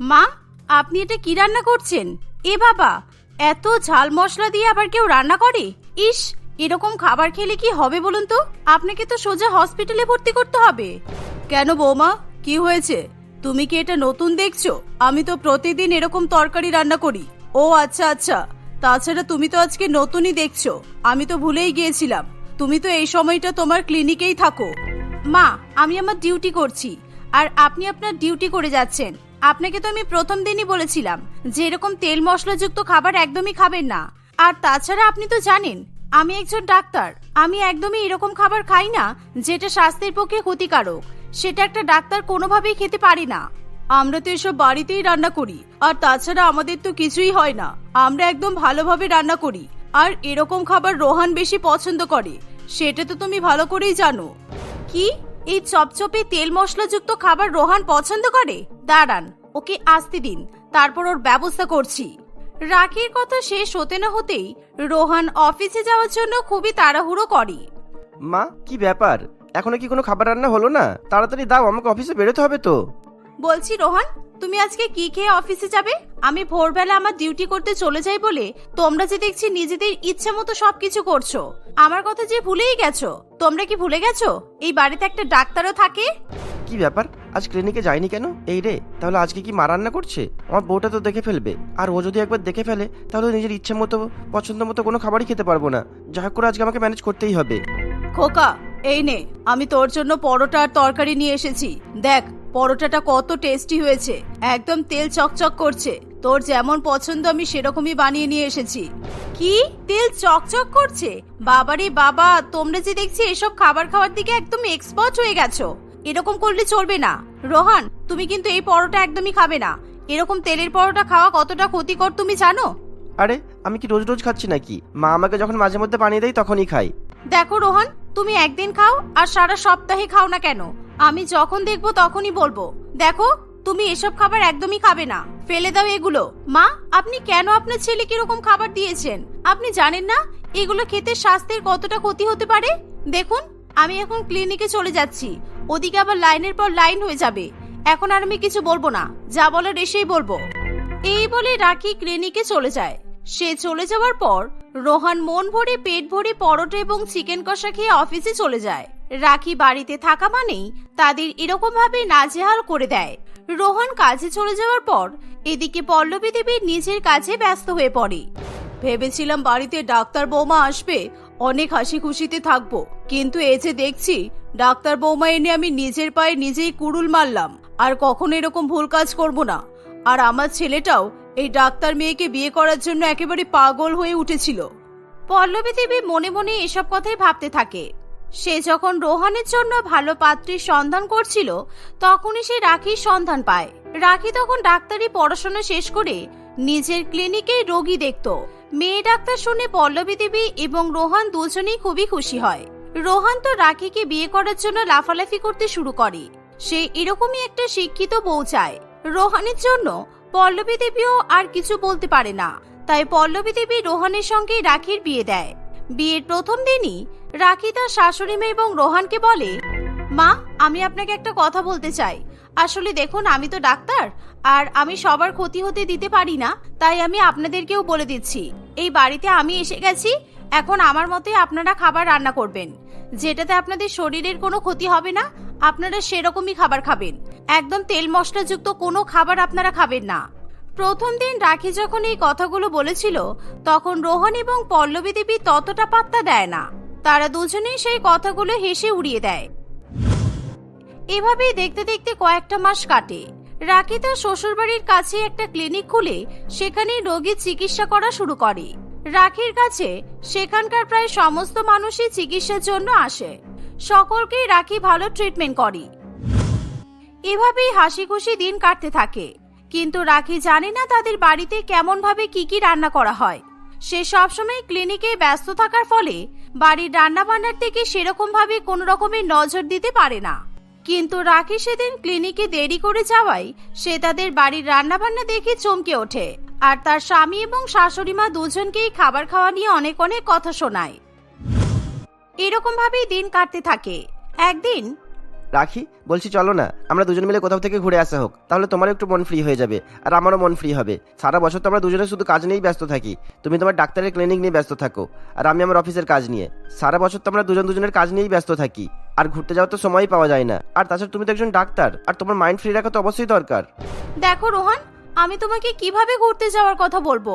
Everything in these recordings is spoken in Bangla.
মা, আপনি এটা কি রান্না করছেন? এ বাবা, এত ঝাল মশলা দিয়ে আবার কেউ রান্না করে? ইস, এরকম খাবার খেলে কি হবে বলুন তো? আপনাকে তো সোজা হসপিটালে ভর্তি করতে হবে। কেন বৌমা, কি হয়েছে? তুমি কি এটা নতুন দেখছ? আমি তো প্রতিদিন এরকম তরকারি রান্না করি। ও আচ্ছা আচ্ছা। তাছাড়া তুমি তো আজকে নতুনই দেখছ। আমি তো ভুলেই গিয়েছিলাম। তুমি তো এই সময়টা তোমার ক্লিনিকেই থাকো। মা, আমি আমার ডিউটি করছি। আর আপনি আপনার ডিউটি করে যাচ্ছেন। আপনাকে তো আমি প্রথম দিনই বলেছিলাম যে এরকম তেল মশলাযুক্ত খাবার একদমই খাবেন না। আর তাছাড়া আপনি তো জানেন, আমি একজন ডাক্তার। আমি একদমই এরকম খাবার খাই না যেটা স্বাস্থ্যের পক্ষে ক্ষতিকারক। সেটা একটা ডাক্তার কোনোভাবেই খেতে পারে না। আমরা তো এসব বাড়িতেই রান্না করি, আর তাছাড়া আমাদের তো কিছুই হয় না। আমরা একদম ভালোভাবে রান্না করি, আর এরকম খাবার রোহান বেশি পছন্দ করে। সেটা তো তুমি ভালো করেই জানো। কি? এই চপচপে তেল মশলাযুক্ত খাবার রোহান পছন্দ করে? দাঁড়ান ওকে আসতে দিন, তারপর ওর ব্যবস্থা করছি। রাখির কথা শেষ হতে না হতেই রোহান অফিসে যাওয়ার জন্য খুবই তাড়াহুড়ো করে। মা, কি ব্যাপার? এখনও কি কোনো খাবার রান্না হলো না? তাড়াতাড়ি দাও, আমাকে অফিসে বেরোতে হবে তো। বলছি রোহান তুমি আজকে কি খেয়ে অফিসে যাবে? আমি ভোরবেলা আমার ডিউটি করতে চলে যাই বলে তোমরা যে দেখছি নিজেদের ইচ্ছে মতো সবকিছু করছ। আমার কথা যে ভুলেই গেছো? তোমরা কি ভুলে গেছো? এই বাড়িতে একটা ডাক্তারও থাকে? কি ব্যাপার? আজ ক্লিনিকে যায়নি কেন? এই রে তাহলে আজকে কি মা রান্না করছে? আমার বউটা তো দেখে ফেলবে। আর ও যদি একবার দেখে ফেলে তাহলে নিজের ইচ্ছে মতো পছন্দ মতো কোনো খাবারই খেতে পারব না। যা হোক করে আজকে আমাকে ম্যানেজ করতেই হবে। খোকা এই নে আমি তোর জন্য পরোটা আর তরকারি নিয়ে এসেছি। দেখ পরোটাটা কত টেস্টি হয়েছে। একদম তেল চকচক করছে। তোর যেমন পছন্দ আমি সেরকমই বানিয়ে নিয়ে এসেছি। কি? তেল চকচক করছে? বাবারে বাবা তোমরা যে দেখছি এসব খাবার খাওয়ার দিকে একদম এক্সপার্ট হয়ে গেছো। এরকম করলে চলবে না। রোহান তুমি কিন্তু এই পরোটা একদমই খাবে না। এরকম তেলের পরোটা খাওয়া কতটা ক্ষতিকর তুমি জানো? আরে আমি কি রোজ রোজ খাচ্ছি নাকি? মা আমাকে যখন মাঝে মধ্যে বানিয়ে দেয় তখনই খাই। দেখো রোহন তুমি একদিন খাও আর সারা সপ্তাহে খাও না কেন? আমি যখন দেখব তখনই বলব। দেখো, তুমি এসব খাবার একদমই খাবে না। ফেলে দাও এগুলো। মা, আপনি কেন আপনার ছেলে এরকম খাবার দিয়েছেন? আপনি জানেন না এগুলো খেতে স্বাস্থ্যের কতটা ক্ষতি হতে পারে? দেখুন, আমি এখন ক্লিনিকে চলে যাচ্ছি। ওদিকে আবার লাইনের পর লাইন হয়ে যাবে। এখন আর আমি কিছু বলব না। যা বলার এসেই বলব। এই বলে রাখি ক্লিনিকে চলে যায়। সে চলে যাওয়ার পর রোহান মন ভরে পেট ভরে পরোটা এবং চিকেন কষা খেয়ে অফিসে চলে যায়। রাখি বাড়িতে থাকা মানেই তাদের এরকম ভাবে নাজেহাল করে দেয়। রোহান কাজে চলে যাওয়ার পর এদিকে পল্লবী দেবী নিজের কাজে ব্যস্ত হয়ে পড়ে। ভেবেছিলাম বাড়িতে ডাক্তার বৌমা আসবে, অনেক হাসি খুশিতে থাকব। কিন্তু এই যে দেখছি, ডাক্তার বৌমা এনে আমি নিজের পায়ে নিজেই কুড়ুল মারলাম। আর কখনো এরকম ভুল কাজ করব না। আর আমার ছেলেটাও এই ডাক্তার মেয়েকে বিয়ে করার জন্য একেবারে পাগল হয়ে উঠেছিল। পল্লবী দেবী মনে মনে এসব কথাই ভাবতে থাকে। সে যখন রোহানের জন্য ভালো পাত্রীর সন্ধান করছিল, তখনই সে রাখির সন্ধান পায়। রাখি তখন ডাক্তারি পড়াশোনা শেষ করে নিজের ক্লিনিকে রোগী দেখত। মেয়ে ডাক্তার শুনে পল্লবী দেবী এবং রোহান দুজনেই খুবই খুশি হয়। রোহান তো রাখিকে বিয়ে করার জন্য লাফালাফি করতে শুরু করে। সে এরকমই একটা শিক্ষিত বউ চায়। রোহানের জন্য পল্লবী দেবীও আর কিছু বলতে পারে না। তাই পল্লবী দেবী রোহানের সঙ্গে রাখির বিয়ে দেয়। বিয়ের প্রথম দিনই রাখি তার শাশুড়ি মেয়ে এবং রোহানকে বলে, মা, আমি আপনাকে একটা কথা বলতে চাই। আসলে দেখুন, আমি তো ডাক্তার, আর আমি সবার ক্ষতি হতে দিতে পারি না, তাই আমি আপনাদেরকেও বলে দিচ্ছি। এই বাড়িতে আমি এসে গেছি, এখন আমার মতে আপনারা খাবার রান্না করবেন। যেটাতে আপনাদের শরীরের কোনো ক্ষতি হবে না আপনারা সেরকমই খাবার খাবেন। একদম তেল মশলাযুক্ত কোনো খাবার আপনারা খাবেন না। প্রথম দিন রাখি যখন এই কথাগুলো বলেছিল, তখন রোহন এবং পল্লবী দেবী ততটা পাত্তা দেয় না। তারা দুজনেই সেই কথাগুলো হেসে উড়িয়ে দেয়। এভাবেই দেখতে দেখতে কয়েকটা মাস কাটে। রাকি তার শ্বশুরবাড়ির কাছে একটা ক্লিনিক খুলে সেখানে রোগীর চিকিৎসা করা শুরু করে। রাখির কাছে সেখানকার প্রায় সমস্ত মানুষই চিকিৎসার জন্য আসে। সকলকেই রাখি ভালো ট্রিটমেন্ট করে। এভাবেই হাসি খুশি দিন কাটতে থাকে। কিন্তু রাখি জানে না তাদের বাড়িতে কেমন ভাবে কি কি রান্না করা হয়। সে সবসময় ক্লিনিকে ব্যস্ত থাকার ফলে বাড়ির রান্না বান্নার দিকে সেরকম ভাবে কোনো রকমের নজর দিতে পারে না। কিন্তু রাখি সেদিন ক্লিনিকে দেরি করে যাওয়ায় সে তাদের বাড়ির রান্না বান্না দেখে চমকে ওঠে। আর তার স্বামী এবং শাশুড়ি মা দুজনকেই খাবার খাওয়া নিয়ে অনেক অনেক কথা শোনায়। এরকম ভাবেই দিন কাটতে থাকে। একদিন রাখি বলছি চলো না আমরা দুজন মিলে কোথাও থেকে ঘুরে আসা হোক। তাহলে তোমারও একটু মন ফ্রি হয়ে যাবে আর আমারও মন ফ্রি হবে। সারা বছর তো আমরা দুজনে শুধু কাজ নিয়েই ব্যস্ত থাকি। তুমি তোমার ডাক্তারের ক্লিনিক নিয়ে ব্যস্ত থাকো আর আমি আমার অফিসের কাজ নিয়ে। সারা বছর তো আমরা দুজন দুজনের কাজ নিয়েই ব্যস্ত থাকি আর ঘুরতে যাওয়ার তো সময়ই পাওয়া যায় না। আর তাছাড়া তুমি তো একজন ডাক্তার আর তোমার মাইন্ড ফ্রি রাখা তো অবশ্যই দরকার। দেখো রোহান আমি তোমাকে কীভাবে ঘুরতে যাওয়ার কথা বলব?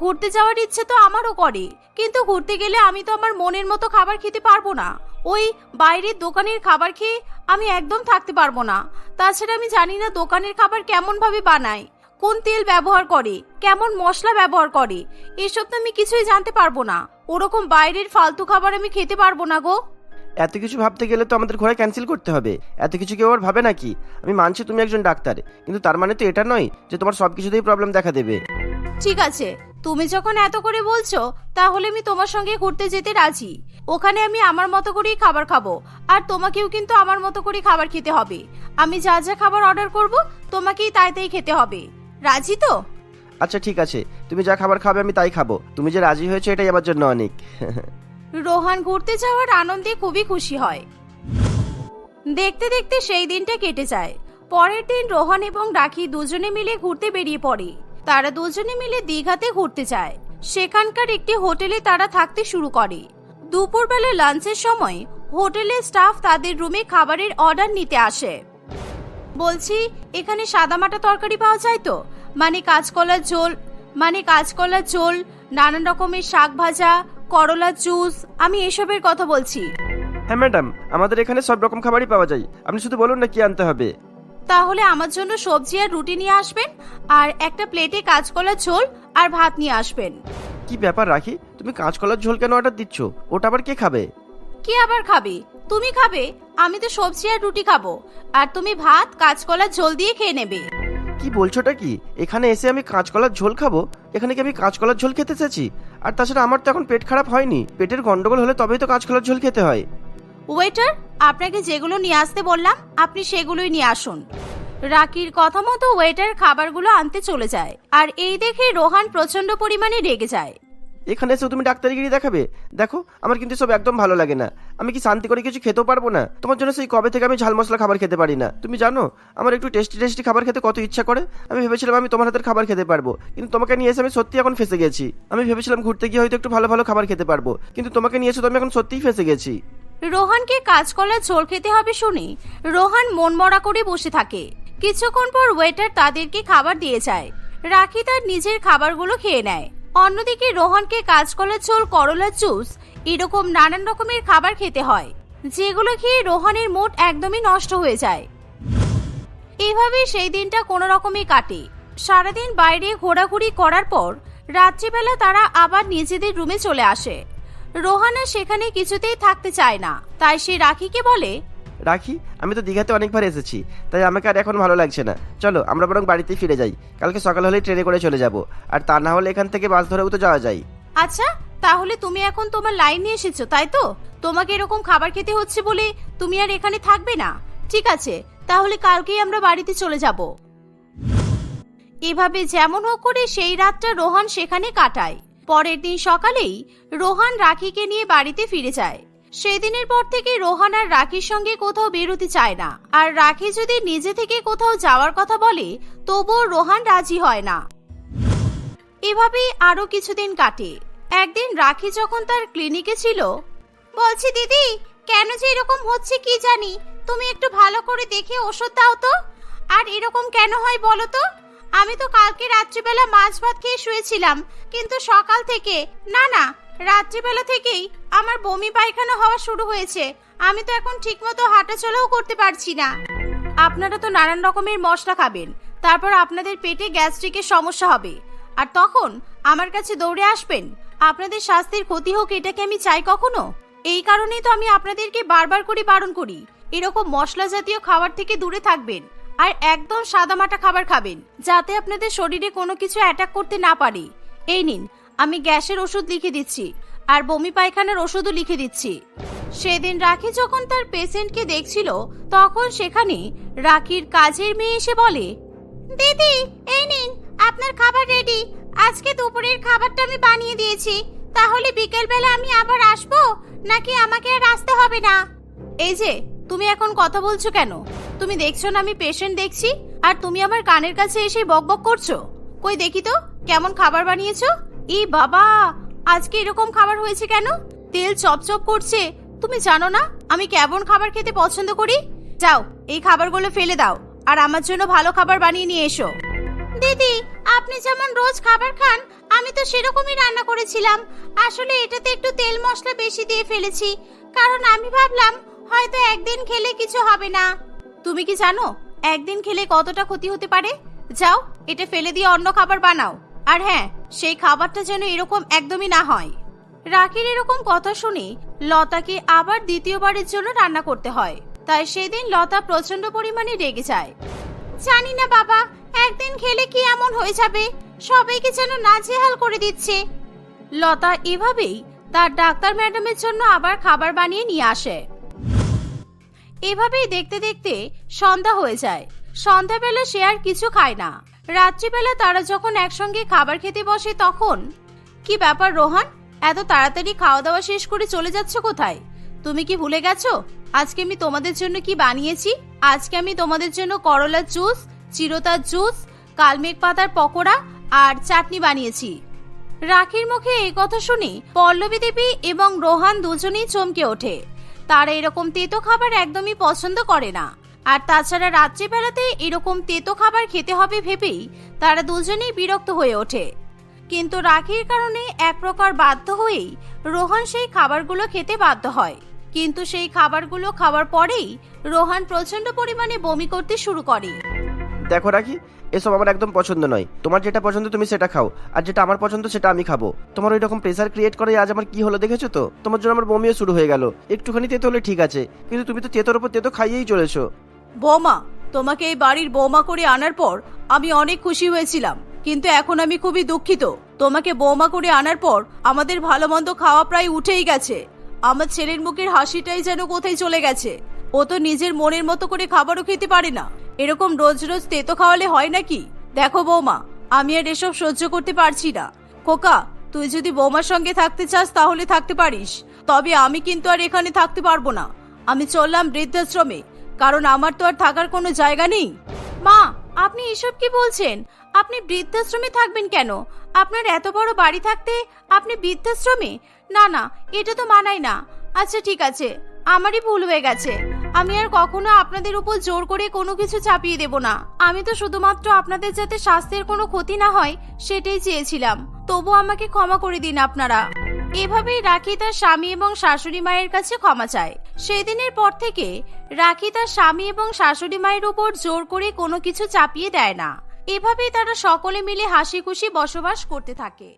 ঘুরতে যাওয়ার ইচ্ছে তো আমারও করে, কিন্তু ঘুরতে গেলে আমি তো আমার মনের মতো খাবার খেতে পারব না। ওই বাইরের দোকানের খাবার খেয়ে আমি একদম থাকতে পারব না। তাছাড়া আমি জানি না দোকানের খাবার কেমন ভাবে বানায়, কোন তেল ব্যবহার করে, কেমন মশলা ব্যবহার করে। এসব তো আমি কিছুই জানতে পারব না। ওরকম বাইরের ফালতু খাবার আমি খেতে পারব না গো। এত কিছু ভাবতে গেলে তো আমাদের ঘোরা ক্যান্সেল করতে হবে। এত কিছু কেউ আর ভাবে নাকি? আমি মানছি তুমি একজন ডাক্তার কিন্তু তার মানে তো এটা নয় যে তোমার সব কিছুতেই প্রবলেম দেখা দেবে। ঠিক আছে তুমি যখন এত করে বলছো তাহলে আমি তোমার সঙ্গে ঘুরতে যেতে রাজি। ওখানে আমি আমার মতো করেই খাবার খাব আর তোমাকেও কিন্তু আমার মতো করে খাবার খেতে হবে। আমি যা যা খাবার অর্ডার করব তোমাকেই তাই তাই খেতে হবে। রাজি তো? আচ্ছা ঠিক আছে তুমি যা খাবার খাবে আমি তাই খাব। তুমি যে রাজি হয়েছে এটাই আমার জন্য অনেক। রোহান ঘুরতে যাওয়ার আনন্দে খুবই খুশি হয়। দেখতে দেখতে সেই দিনটা কেটে যায়। পরের দিন রোহান এবং রাখি দুজনে মিলে ঘুরতে বেরিয়ে পড়ে। তারা দুজনে মিলে দীঘাতে ঘুরতে যায়। সেখানকার একটি হোটেলে তারা থাকতে শুরু করে। দুপুরবেলা লাঞ্চের সময় হোটেলের স্টাফ তাদের রুমে খাবারের অর্ডার নিতে আসে। বলছি, এখানে সাদামাটা তরকারি পাওয়া যায় তো? মানে কাঁচকলার ঝোল মানে কাঁচকলার ঝোল, নানান রকমের শাক ভাজা করলার জুস আমি এসবের কথা বলছি। হ্যাঁ ম্যাডাম আমাদের এখানে সব রকম খাবারই পাওয়া যায়। আপনি শুধু বলুন না কি আনতে হবে। তাহলে আমার জন্য সবজি আর রুটি নিয়ে আসবেন আর একটা প্লেটে কাঁচকলার ঝোল আর ভাত নিয়ে আসবেন। কি ব্যাপার রাখি? তুমি কাঁচকলার ঝোল কেন অর্ডার দিচ্ছ? ওটা আবার কে খাবে? কি আবার খাবে? তুমি খাবে আমি তো সবজি আর রুটি খাব আর তুমি ভাত কাঁচকলার ঝোল দিয়ে খেয়ে নেবে। কি বলছোটা কি? এখানে এসে আমি কাঁচকলার ঝোল খাব? এখানে কি আমি কাঁচকলার ঝোল খেতে চেয়েছি আর তাছাড়া আমার তো এখন পেট খারাপ হয়নি। পেটের গন্ডগোল হলে তবেই তো কাঁচকলার ঝোল খেতে হয়। ওয়েটার, আপনাকে যেগুলো নিয়ে আসতে বললাম, আপনি সেগুলোই নিয়ে আসুন। রাকির কথা মতো ওয়েটার খাবারগুলো আনতে চলে যায়। আর এই দেখে রোহান প্রচণ্ড পরিমাণে রেগে যায়। এখানে এসে তুমি ডাক্তারিগিরি দেখাবে? দেখো, আমার কিন্তু সব একদম ভালো লাগে না। আমি কি শান্তি করে কিছু খেতেও পারব না? তোমার জন্য সেই কবে থেকে আমি ঝাল মশলা খাবার খেতে পারি না। তুমি জানো, আমার একটু টেস্টি টেস্টি খাবার খেতে কত ইচ্ছা করে। আমি ভেবেছিলাম আমি তোমার হাতের খাবার খেতে পারব। কিন্তু তোমাকে নিয়ে এসে আমি সত্যি এখন ফেসে গেছি। আমি ভেবেছিলাম ঘুরতে গিয়ে হয়তো একটু ভালো ভালো খাবার খেতে পারব। কিন্তু তোমাকে নিয়ে এসে তো আমি এখন সত্যিই ফেসে গেছি। রোহানকে কাঁচকলার ঝোল খেতে হবে শুনে। রোহান মন মরা করে বসে থাকে। কিছুক্ষণ পর ওয়েটার তাদেরকে খাবার দিয়ে যায়। রাখি তার নিজের খাবারগুলো খেয়ে নেয়। অন্যদিকে রোহানকে কাঁচকলার ঝোল করলার জুস এরকম নানান রকমের খাবার খেতে হয়, যেগুলো খেয়ে রোহানের মোট একদমই নষ্ট হয়ে যায়। এভাবে সেই দিনটা কোনো রকমে কাটে। সারাদিন বাইরে ঘোরাঘুরি করার পর রাত্রিবেলা তারা আবার নিজেদের রুমে চলে আসে। রোহানা সেখানে কিছুতেই থাকতে চায় না, তাই সে রাখিকে বলে রাখি, আমি তো দীঘাতে অনেকবার এসেছি, তাই আমাকে আর এখন ভালো লাগছে না। চলো, আমরা বরং বাড়িতে ফিরে যাই। কালকে সকাল হলেই ট্রেনে করে চলে যাব। আর তা না হলে এখান থেকে বাস ধরেও তো যাওয়া যায়। আচ্ছা তাহলে তুমি এখন তোমার লাইন নিয়ে এসেছ, তাই তো? তোমাকে এরকম খাবার খেতে হচ্ছে বলে তুমি আর এখানে থাকবে না। ঠিক আছে, তাহলে কালকেই আমরা বাড়িতে চলে যাব। এভাবে যেমন হোক করে সেই রাতটা রোহান সেখানে কাটায়। পরের দিন সকালেই রোহান রাখিকে নিয়ে বাড়িতে ফিরে যায়। সেদিনের পর থেকে রোহান আর রাখির সঙ্গে কোথাও বেরোতে চায় না। আর রাখি যদি নিজে থেকে কোথাও যাওয়ার কথা বলে, তবুও রোহান রাজি হয় না। এভাবেই আরও কিছুদিন কাটে। একদিন রাখি যখন তার ক্লিনিকে ছিল, বলছি, দিদি, কেন যে এরকম হচ্ছে কি জানি? তুমি একটু ভালো করে দেখে ওষুধ দাও তো। আর এরকম কেন হয় বলো তো? আমি তো কালকে রাত্রিবেলা মাছ ভাত খেয়ে শুয়েছিলাম, কিন্তু সকাল থেকে, না না রাত্রিবেলা থেকেই আমার বমি পায়খানা হওয়া শুরু হয়েছে। আমি তো এখন ঠিকমতো হাঁটাচলাও করতে পারছি না। আপনারা তো নানান রকমের মশলা খাবেন। তারপর আপনাদের পেটে গ্যাস্ট্রিকের সমস্যা হবে। আর তখন আমার কাছে দৌড়ে আসবেন। আপনাদের স্বাস্থ্যের ক্ষতি হোক এটাকে আমি চাই কখনো? এই কারণেই তো আমি আপনাদেরকে বারবার করে বারণ করি। এরকম মশলা জাতীয় খাবার থেকে দূরে থাকবেন আর একদম সাদামাটা খাবার খাবেন, যাতে আপনাদের শরীরে কোনো কিছু অ্যাটাক করতে না পারে। এই নিন আমি গ্যাসের ওষুধ লিখে দিচ্ছি, আর বমি পায়খানার ওষুধও লিখে দিচ্ছি। সেদিন রাখি যখন তার পেশেন্টকে দেখছিল, তখন সেখানে রাখির কাজের মেয়ে এসে বলে, দিদি, এই নিন, আপনার খাবার রেডি আজকে দুপুরের খাবারটা আমি বানিয়ে দিয়েছি। তাহলে বিকেলবেলা আমি আবার আসব? নাকি আমাকে আর আসতে হবে না? এই যে, তুমি এখন কথা বলছো কেন? তুমি দেখছ না আমি পেশেন্ট দেখছি, আর তুমি আমার কানের কাছে এসে বকবক করছ? কই দেখি তো, কেমন খাবার বানিয়েছো? ই বাবা, আজকে এরকম খাবার হয়েছে কেন? তেল চপচপ করছে। তুমি জানো না, আমি কেমন খাবার খেতে পছন্দ করি? যাও, এই খাবারগুলো ফেলে দাও, আর আমার জন্য ভালো খাবার বানিয়ে নিয়ে এসো। দিদি, আপনি যেমন রোজ খাবার খান, আমি তো সেরকমই রান্না করেছিলাম। আসলে এটাতে একটু তেল মশলা বেশি দিয়ে ফেলেছি, কারণ আমি ভাবলাম হয়তো একদিন খেলে কিছু হবে না। তুমি কি জানো, একদিন খেলে কতটা ক্ষতি হতে পারে? যাও, এটা ফেলে দিয়ে অন্য খাবার বানাও। আর হ্যাঁ সেই খাবারটা যেন এরকম একদমই না হয়। রাকির এরকম কথা শুনে লতাকে আবার দ্বিতীয়বারের জন্য রান্না করতে হয়। তাই সেদিন লতা প্রচণ্ড পরিমাণে রেগে যায়। জানি না বাবা, একদিন খেলে কি এমন হয়ে যাবে? সবাইকে যেন নাজেহাল করে দিচ্ছে। লতা এভাবেই তার ডাক্তার ম্যাডামের জন্য আবার খাবার বানিয়ে নিয়ে আসে। এভাবেই দেখতে দেখতে সন্ধ্যা হয়ে যায়। সন্ধ্যাবেলা সে আর কিছু খায় না। রাত্রিবেলা তারা যখন একসঙ্গে খাবার খেতে বসে তখন? কি ব্যাপার রোহান? এত তাড়াতাড়ি খাওয়া দাওয়া শেষ করে চলে যাচ্ছ কোথায়? তুমি কি ভুলে গেছো? আজকে আমি তোমাদের জন্য কি বানিয়েছি? আজকে আমি তোমাদের জন্য করলার জুস, চিরতার জুস, কালমেঘ পাতার পকোড়া আর চাটনি বানিয়েছি। রাখির মুখে এই কথা শুনে পল্লবী দেবী এবং রোহান দুজনেই চমকে ওঠে। তারা এরকম তেতো খাবার একদমই পছন্দ করে না। আর তাছাড়া রাত্রিবেলাতে এরকম তেতো খাবার খেতে হবে ভেবেই তারা দুজনেই বিরক্ত হয়ে ওঠে। কিন্তু রাখির কারণে এক প্রকার বাধ্য হয়েই রোহান সেই খাবারগুলো খেতে বাধ্য হয়। কিন্তু সেই খাবারগুলো খাওয়ার পরেই রোহান প্রচণ্ড পরিমাণে বমি করতে শুরু করে। দেখো রাখি, এসব আমার একদম পছন্দ নয়। তোমার যেটা পছন্দ তুমি সেটা খাও, আর যেটা আমার পছন্দ সেটা আমি খাব। তোমার ওই রকম প্রেসার ক্রিয়েট করে আজ আমার কি হলো দেখেছ তো? তোমার জন্য আমার বমিও শুরু হয়ে গেল। একটুখানি তেতো হলে ঠিক আছে, কিন্তু তুমি তো তেতোর ওপর তেতো খাইয়েই চলেছো। বৌমা, তোমাকে এই বাড়ির বৌমা করে আনার পর আমি অনেক খুশি হয়েছিলাম, কিন্তু এখন আমি খুবই দুঃখিত। তোমাকে বৌমা করে আনার পর আমাদের ভালো মন্দ খাওয়া প্রায় উঠেই গেছে। আমার ছেলের মুখের হাসিটাই যেন কোথায় চলে গেছে। ও তো নিজের মনের মতো করে খাবারও খেতে পারে না। এরকম রোজ রোজ তেতো খাওয়ালে হয় নাকি? দেখো বৌমা, আমি আর এসব সহ্য করতে পারছি না। খোকা, তুই যদি বৌমার সঙ্গে থাকতে চাস তাহলে থাকতে পারিস। তবে আমি কিন্তু আর এখানে থাকতে পারব না। আমি চললাম বৃদ্ধাশ্রমে। কারণ আমার তো আর থাকার কোনো জায়গা নেই। মা, আপনি এসব কি বলছেন? আপনি বৃদ্ধাশ্রমে থাকবেন কেন? আপনার এত বড় বাড়ি থাকতে আপনি বৃদ্ধাশ্রমে? না না, এটা তো মানায় না। আচ্ছা ঠিক আছে, আমারই ভুল হয়ে গেছে। আমি আর কখনো আপনাদের উপর জোর করে কোনো কিছু চাপিয়ে দেব না। আমি তো শুধুমাত্র আপনাদের যাতে স্বাস্থ্যের কোনো ক্ষতি না হয়, সেটাই চেয়েছিলাম। তবু আমাকে ক্ষমা করে দিন আপনারা। এভাবেই রাখি তার স্বামী এবং শাশুড়ি মায়ের কাছে ক্ষমা চায়। সেদিনের পর থেকে রাখি তার স্বামী এবং শাশুড়ি মায়ের উপর জোর করে কোনো কিছু চাপিয়ে দেয় না। এভাবেই তারা সকলে মিলে হাসি খুশি বসবাস করতে থাকে।